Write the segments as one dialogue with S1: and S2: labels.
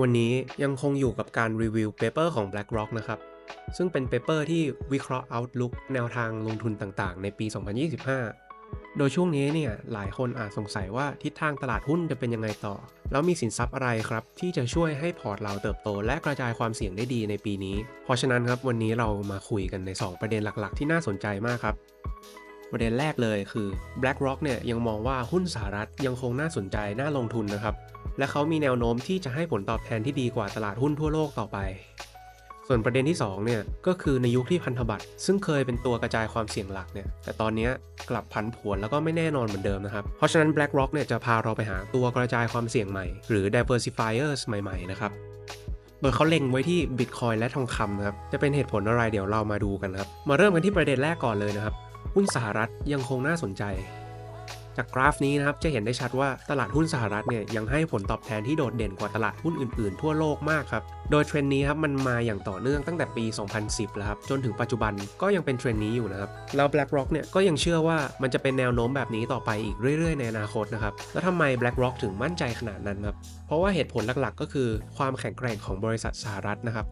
S1: วันนี้ยังคงอยู่กับการรีวิวเปเปอร์ของ BlackRock นะครับ ซึ่งเป็นเปเปอร์ที่วิเคราะห์ Outlook แนวทางลงทุนต่างๆ ในปี 2025 โดยช่วงนี้เนี่ยหลายคนอาจสงสัยว่าทิศทางตลาดหุ้นจะเป็นยังไงต่อ แล้วมีสินทรัพย์อะไรครับ ที่จะช่วยให้พอร์ตเราเติบโต และกระจายความเสี่ยงได้ดีในปีนี้ เพราะฉะนั้นครับวันนี้เรามาคุยกันใน 2 ประเด็นหลักๆ ที่น่าสนใจมากครับประเด็นแรกเลยคือ BlackRock เนี่ยยังมองว่าหุ้นสหรัฐยังคงน่าสนใจน่าลงทุนนะครับ และเขามีแนวโน้มที่จะให้ผลตอบแทนที่ดีกว่าตลาดหุ้นทั่วโลกต่อไป ส่วนประเด็นที่2เนี่ยก็คือในยุคที่พันธบัตรซึ่งเคยเป็นตัวกระจายความเสี่ยงหลักเนี่ยแต่ตอนนี้กลับผันผวนแล้วก็ไม่แน่นอนเหมือนเดิมนะครับ เพราะฉะนั้น BlackRock เนี่ยจะพาเราไปหาตัวกระจายความเสี่ยงใหม่ หรือ diversifiers ใหม่ๆนะครับโดยเขาเล็งไว้ที่ Bitcoin และทองคำนะครับจะเป็นเหตุผลอะไรเดี๋ยวเรามาดูกันครับมาเริ่มกันที่ประเด็นแรกก่อนเลยนะครับหุ้นสหรัฐยังคงน่าสนใจ จากกราฟนี้นะครับจะเห็นได้ชัดว่าตลาดหุ้นสหรัฐเนี่ยยังให้ผลตอบแทนที่โดดเด่นกว่าตลาดหุ้นอื่นๆ ทั่วโลกมากครับ โดยเทรนด์นี้ครับมันมาอย่างต่อเนื่องตั้งแต่ปี 2010 แล้วครับจนถึงปัจจุบันก็ยังเป็นเทรนด์นี้อยู่นะครับแล้ว BlackRock เนี่ยก็ยังเชื่อว่ามันจะเป็นแนวโน้มแบบนี้ต่อไปอีกเรื่อยๆ ในอนาคตนะครับแล้วทำไม BlackRock ถึงมั่นใจขนาดนั้นครับเพราะว่าเหตุผลหลักๆ ก็คือความแข็งแกร่งของบริษัทสหรัฐนะครับ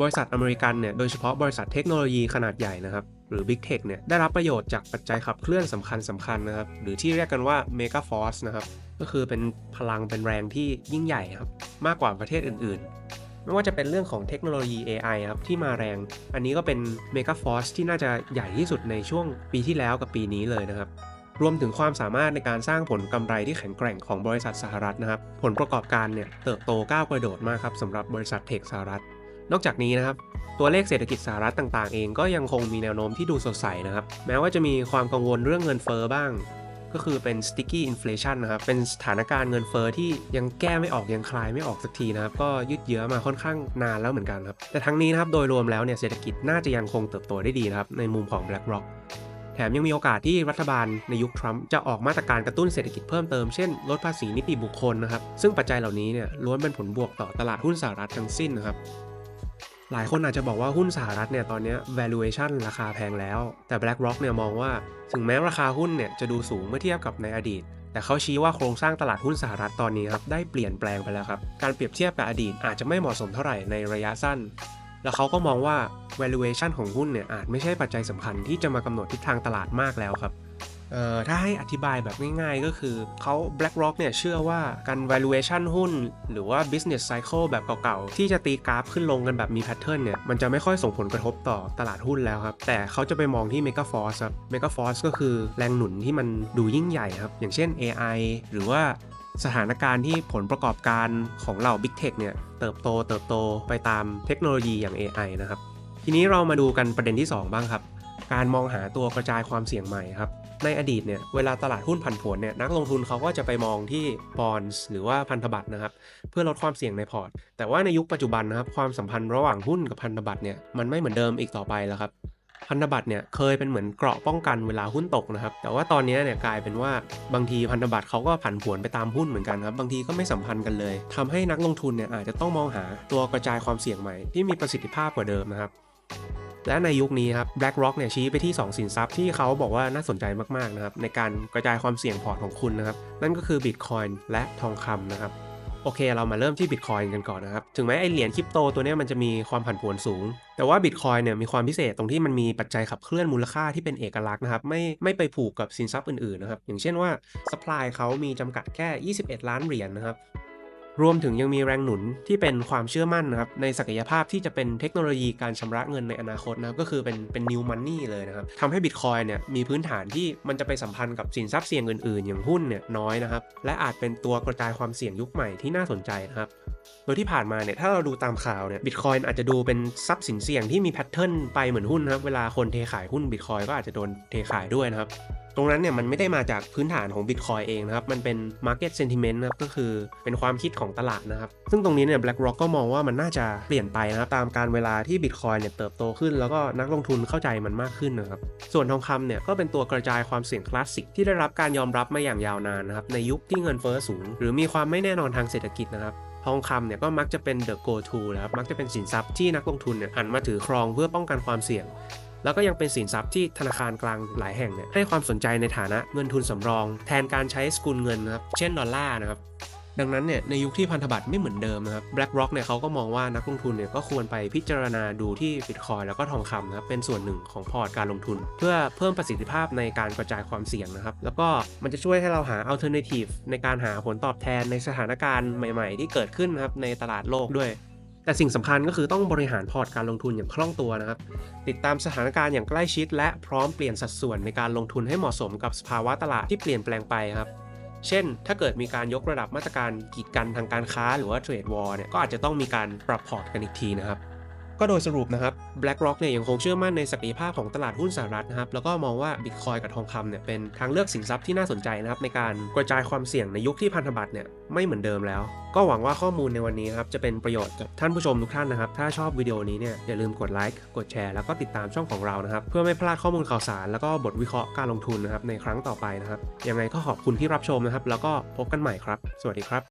S1: บริษัทอเมริกันเนี่ยโดยเฉพาะบริษัทเทคโนโลยีขนาดใหญ่นะครับ หรือ Big Tech เนี่ยได้รับประโยชน์จากปัจจัยขับเคลื่อนสำคัญสำคัญนะครับ หรือที่เรียกกันว่า Mega Force นะครับ ก็คือเป็นพลังเป็นแรงที่ยิ่งใหญ่ครับ มากกว่าประเทศอื่นๆ ไม่ว่าจะเป็นเรื่องของเทคโนโลยี AI ครับ ที่มาแรง อันนี้ก็เป็น Mega Force ที่น่าจะใหญ่ที่สุดในช่วงปีที่แล้วกับปีนี้เลยนะครับรวมถึงความสามารถในการสร้างผลกำไรที่แข็งแกร่งของบริษัทสหรัฐนะครับ ผลประกอบการเนี่ยเติบโตก้าวกระโดดมากครับสำหรับบริษัทเทคสหรัฐ นอกจากนี้นะครับตัวเลขเศรษฐกิจสหรัฐต่างๆ เองก็ยังคงมีแนวโน้มที่ดูสดใสนะครับ แม้ว่าจะมีความกังวลเรื่องเงินเฟอ้อบ้าง ก็คือเป็น sticky inflation นะครับ เป็นสถานการณ์เงินเฟอ้อที่ยังแก้ไม่ออกยังคลายไม่ออกสักทีนะครับ ก็ยืดเยื้อมาค่อนข้างนานแล้วเหมือนกันครับ แต่ทั้งนี้นะครับโดยรวมแล้วเนี่ยเศรษฐกิจน่าจะยังคงเติบโตได้ดีนะครับในมุมของ BlackRock แถมยังมีโอกาสที่รัฐบาลในยุคทรัมป์จะออกมาตรการกระตุ้นเศรษฐกิจเพิ่มเติม เช่นลดภาษีนิติบุคคลนะครับ ซึ่งปัจจัยเหล่านี้เนี่ยล้วนเป็นผลบวกต่อตลาดหุ้นสหรัฐทั้งสิ้นนะครับ หลายคนอาจจะบอกว่าหุ้นสหรัฐเนี่ยตอนนี้ valuation ราคาแพงแล้ว แต่ BlackRock เนี่ยมองว่าถึงแม้ราคาหุ้นเนี่ยจะดูสูงเมื่อเทียบกับในอดีต แต่เขาชี้ว่าโครงสร้างตลาดหุ้นสหรัฐตอนนี้ครับได้เปลี่ยนแปลงไปแล้วครับ การเปรียบเทียบกับอดีตอาจจะไม่เหมาะสมเท่าไหร่ในระยะสั้น แล้วเขาก็มองว่า valuation ของหุ้นเนี่ยอาจไม่ใช่ปัจจัยสำคัญที่จะมากำหนดทิศทางตลาดมากแล้วครับ ถ้าให้อธิบายแบบง่ายๆ ก็คือเขา BlackRock เนี่ยเชื่อว่าการ valuation หุ้น หรือว่า business cycle แบบเก่าๆ ที่จะตีกราฟขึ้นลงกันแบบมี pattern เนี่ย มันจะไม่ค่อยส่งผลกระทบต่อตลาดหุ้นแล้วครับ แต่เขาจะไปมองที่ mega force ครับ mega force ก็คือแรงหนุนที่มันดูยิ่งใหญ่ครับ อย่างเช่น AI หรือว่าสถานการณ์ที่ผลประกอบการของเหล่า Big Tech เนี่ยเติบโตเติบโตไปตามเทคโนโลยีอย่าง AI นะครับ ทีนี้เรามาดูกันประเด็นที่ 2 บ้างครับ การมองหาตัวกระจายความเสี่ยงใหม่ครับ ในอดีตเนี่ยเวลาตลาดหุ้นผันผวนเนี่ยนักลงทุนเขาก็จะไปมองที่ bonds หรือว่าพันธบัตรนะครับเพื่อลดความเสี่ยงในพอร์ต แต่ว่าในยุคปัจจุบันนะครับความสัมพันธ์ระหว่างหุ้นกับพันธบัตรเนี่ยมันไม่เหมือนเดิมอีกต่อไปแล้วครับพันธบัตรเนี่ยเคยเป็นเหมือนเกราะป้องกันเวลาหุ้นตกนะครับแต่ว่าตอนนี้เนี่ยกลายเป็นว่าบางทีพันธบัตรเขาก็ผันผวนไปตามหุ้นเหมือนกันครับบางทีก็ไม่สัมพันธ์กันเลยทำให้นักลงทุนเนี่ยอาจจะต้องมองหาตัวกระจายความเสี่ยงใหม่ที่มีประสิทธิภาพกว่าเดิมนะครับ และในยุคนี้ครับ BlackRock เนี่ยชี้ไปที่ 2 สินทรัพย์ที่เขาบอกว่าน่าสนใจมากๆนะครับในการกระจายความเสี่ยงพอร์ตของคุณนะครับ นั่นก็คือ Bitcoin และทองคำนะครับโอเค เรามาเริ่มที่ Bitcoin กันก่อนนะครับ ถึงแม้ไอเหรียญคริปโตตัวนี้มันจะมีความผันผวนสูง แต่ว่า Bitcoin เนี่ยมีความพิเศษตรงที่มันมีปัจจัยขับเคลื่อนมูลค่าที่เป็นเอกลักษณ์นะครับ ไม่ไม่ไปผูกกับสินทรัพย์อื่นๆนะครับ อย่างเช่นว่า supply เขามีจำกัดแค่ 21 ล้านเหรียญนะครับ รวมถึงยังมีแรงหนุนที่เป็นความเชื่อมั่นนะครับในศักยภาพที่จะเป็นเทคโนโลยีการชำระเงินในอนาคตนะครับก็คือเป็นเป็น new money เลยนะครับทำให้ Bitcoin เนี่ยมีพื้นฐานที่มันจะไปสัมพันธ์กับสินทรัพย์เสี่ยงอื่นๆ อย่างหุ้นเนี่ยน้อยนะครับและอาจเป็นตัวกระจายความเสี่ยงยุคใหม่ที่น่าสนใจนะครับโดยที่ผ่านมาเนี่ยถ้าเราดูตามข่าวเนี่ยบิตคอยอาจจะดูเป็นทรัพย์สินเสี่ยงที่มีแพทเทิร์นไปเหมือนหุ้นนะครับเวลาคนเทขายหุ้นบิตคอยก็อาจจะโดนเทขายด้วยนะครับ ตรงนั้นเนี่ยมันไม่ได้มาจากพื้นฐานของ Bitcoin เองนะครับ มันเป็น Market Sentiment นะครับก็คือเป็นความคิดของตลาดนะครับ ซึ่งตรงนี้เนี่ย BlackRock ก็มองว่ามันน่าจะเปลี่ยนไปนะครับ ตามการเวลาที่ Bitcoin เนี่ยเติบโตขึ้น แล้วก็นักลงทุนเข้าใจมันมากขึ้นนะครับ ส่วนทองคำเนี่ยก็เป็นตัวกระจายความเสี่ยงคลาสสิกที่ได้รับการยอมรับมาอย่างยาวนานนะครับในยุคที่เงินเฟ้อสูง หรือมีความไม่แน่นอนทางเศรษฐกิจนะครับทองคำเนี่ยก็มักจะเป็น the go to นะครับมักจะเป็นสินทรัพย์ที่นักลงทุนเนี่ยหันมาถือครองเพื่อป้องกันความเสี่ยง แล้วก็ยังเป็นสินทรัพย์ที่ธนาคารกลางหลายแห่งเนี่ยให้ความสนใจในฐานะเงินทุนสำรอง แทนการใช้สกุลเงินนะครับเช่นดอลลาร์นะครับดังนั้นเนี่ยในยุคที่พันธบัตรไม่เหมือนเดิมนะครับ BlackRock เนี่ยเขาก็มองว่านักลงทุนเนี่ยก็ควรไปพิจารณาดูที่ Bitcoin แล้วก็ทองคำนะครับเป็นส่วนหนึ่งของพอร์ตการลงทุน เพื่อเพิ่มประสิทธิภาพในการกระจายความเสี่ยงนะครับ แล้วก็มันจะช่วยให้เราหา alternative ในการหาผลตอบแทนในสถานการณ์ใหม่ ๆ ที่เกิดขึ้นนะครับในตลาดโลกด้วย แต่สิ่งสำคัญก็คือต้องบริหารพอร์ตการลงทุนอย่างคล่องตัวนะครับ ติดตามสถานการณ์อย่างใกล้ชิด และพร้อมเปลี่ยนสัดส่วนในการลงทุนให้เหมาะสมกับสภาวะตลาดที่เปลี่ยนแปลงไปครับ เช่น ถ้าเกิดมีการยกระดับมาตรการกีดกันทางการค้า หรือว่าเทรดวอร์เนี่ยก็อาจจะต้องมีการปรับพอร์ตกันอีกทีนะครับ ก็โดยสรุปนะครับ BlackRock เนี่ยยังคงเชื่อมั่นในศักยภาพของตลาดหุ้นสหรัฐนะครับ แล้วก็มองว่า Bitcoin กับทองคำเนี่ยเป็นทางเลือกสินทรัพย์ที่น่าสนใจนะครับในการกระจายความเสี่ยงในยุคที่พันธบัตรเนี่ยไม่เหมือนเดิมแล้ว ก็หวังว่าข้อมูลในวันนี้ครับจะเป็นประโยชน์กับท่านผู้ชมทุกท่านนะครับ ถ้าชอบวิดีโอนี้เนี่ยอย่าลืมกดไลค์ กดแชร์ แล้วก็ติดตามช่องของเรานะครับ เพื่อไม่พลาดข้อมูลข่าวสาร แล้วก็บทวิเคราะห์การลงทุนนะครับในครั้งต่อไปนะครับ ยังไงก็ขอบคุณที่รับชมนะครับ แล้วก็พบกันใหม่ครับ สวัสดีครับ